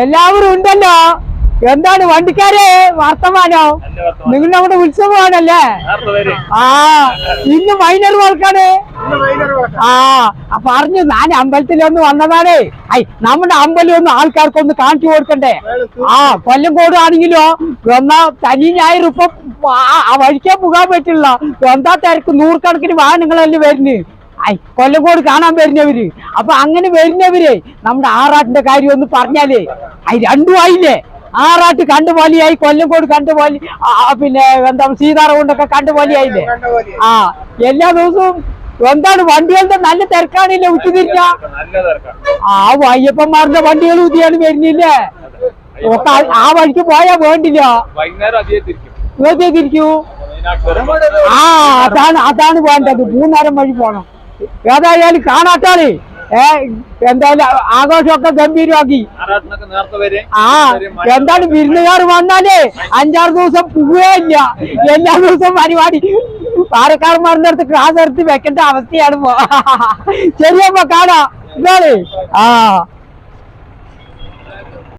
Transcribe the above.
എല്ലാവരും ഉണ്ടല്ലോ. എന്താണ് വണ്ടിക്കാരെ? വർത്തമാനോ. നിങ്ങൾ നമ്മുടെ ഉത്സവമാണല്ലേ? ആ ഇന്ന് മൈനർ വാൾക്കാണ് ആ പറഞ്ഞു ഞാൻ അമ്പലത്തിലൊന്ന് വന്നതാണേ. ഐ നമ്മുടെ അമ്പലം ഒന്ന് ആൾക്കാർക്കൊന്ന് കാണിച്ചു കൊടുക്കണ്ടേ? ആ കൊല്ലംകോട് ആണെങ്കിലോ എന്നാ തനി ഞായർ ഇപ്പൊ വഴിക്കാൻ പോകാൻ പറ്റില്ല. എന്താ തിരക്ക്? നൂറുകണക്കിന് വാഹനങ്ങളല്ലേ വരുന്നു ഐ കൊല്ലംകോട് കാണാൻ വരുന്നവര്. അപ്പൊ അങ്ങനെ വരുന്നവരെ നമ്മുടെ ആറാട്ടിന്റെ കാര്യം ഒന്ന് പറഞ്ഞാലേ ഐ രണ്ടും ആയില്ലേ? ആറാട്ട് കണ്ടുപോലിയായി കൊല്ലംകോട് കണ്ടുപോലി പിന്നെ എന്താ സീതാറകൊണ്ടൊക്കെ കണ്ടുപോലിയായില്ലേ? ആ എല്ലാ ദിവസവും എന്താണ് വണ്ടികളുടെ നല്ല തിരക്കാണില്ലേ ഉച്ചതിരിഞ്ഞ ആ വയ്യപ്പന്മാരുടെ വണ്ടികൾ ഉദ്യാണ് വരുന്നില്ലേ? ആ- വഴിക്ക് പോയാ വേണ്ടില്ല. തിരിക്കും ആ അതാണ് അതാണ് വേണ്ടത്. മൂന്നേരം വഴി പോണം. ഏതായാലും കാണാട്ടാളേ ഏ എന്തായാലും ആഘോഷമൊക്കെ ഗംഭീരമാക്കി. ആ എന്താണ് വിരുന്നുകാർ വന്നാലേ അഞ്ചാറ് ദിവസം പോവുകയില്ല എല്ലാ ദിവസവും പരിപാടി. പാലക്കാരന്മാരുടെ അടുത്ത് ക്ലാസ് എടുത്ത് വെക്കേണ്ട അവസ്ഥയാണ് ശരിയപ്പോ കാണാ. ആ.